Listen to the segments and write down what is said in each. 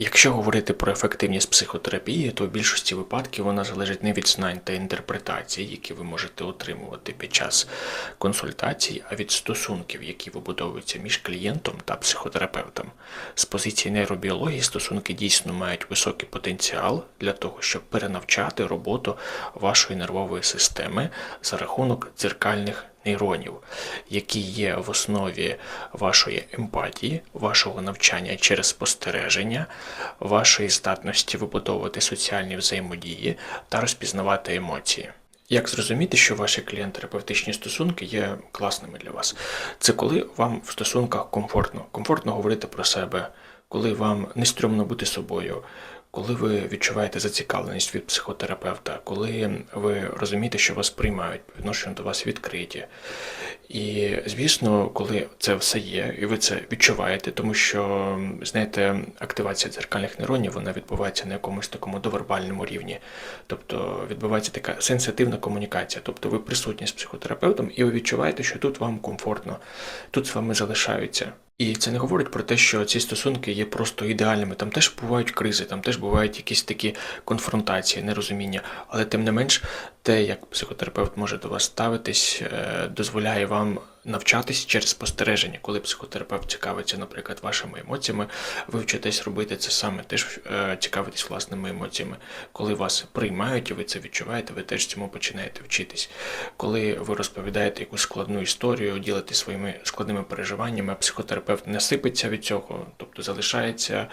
Якщо говорити про ефективність психотерапії, то в більшості випадків вона залежить не від знань та інтерпретацій, які ви можете отримувати під час консультацій, а від стосунків, які вибудовуються між клієнтом та психотерапевтом. З позиції нейробіології стосунки дійсно мають високий потенціал для того, щоб перенавчати роботу вашої нервової системи за рахунок дзеркальних нейронів, які є в основі вашої емпатії, вашого навчання через спостереження, вашої здатності вибудовувати соціальні взаємодії та розпізнавати емоції. Як зрозуміти, що ваші клієнт-терапевтичні стосунки є класними для вас? Це коли вам в стосунках комфортно, комфортно говорити про себе, коли вам не стрьомно бути собою, коли ви відчуваєте зацікавленість від психотерапевта, коли ви розумієте, що вас приймають, по до вас відкриті. І, звісно, коли це все є, і ви це відчуваєте, тому що, знаєте, активація дзеркальних нейронів вона відбувається на якомусь такому довербальному рівні. Тобто відбувається така сенситивна комунікація. Тобто ви присутні з психотерапевтом, і ви відчуваєте, що тут вам комфортно, тут з вами залишаються. І це не говорить про те, що ці стосунки є просто ідеальними. Там теж бувають кризи, там теж бувають якісь такі конфронтації, нерозуміння. Але тим не менш, те, як психотерапевт може до вас ставитись, е, дозволяє вам навчатись через спостереження. Коли психотерапевт цікавиться, наприклад, вашими емоціями, ви вчитесь робити це саме, теж е, цікавитись власними емоціями. Коли вас приймають і ви це відчуваєте, ви теж цьому починаєте вчитись. Коли ви розповідаєте якусь складну історію, ділитесь своїми складними переживаннями, а психотерапевт не сипеться від цього, тобто залишається,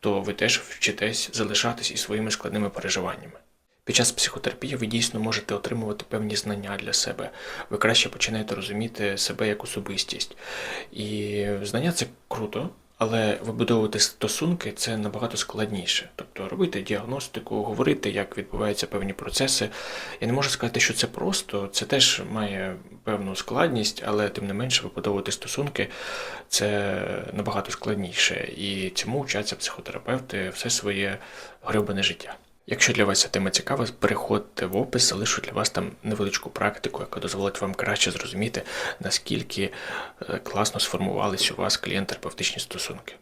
то ви теж вчитесь залишатись із своїми складними переживаннями. Під час психотерапії ви дійсно можете отримувати певні знання для себе. Ви краще починаєте розуміти себе як особистість. І знання це круто, але вибудовувати стосунки це набагато складніше. Тобто робити діагностику, говорити, як відбуваються певні процеси. Я не можу сказати, що це просто, це теж має певну складність, але тим не менше вибудовувати стосунки це набагато складніше. І цьому вчаться психотерапевти все своє гребане життя. Якщо для вас ця тема цікава, переходьте в опис, залишу для вас там невеличку практику, яка дозволить вам краще зрозуміти, наскільки е, класно сформувались у вас клієнт-терапевтичні стосунки.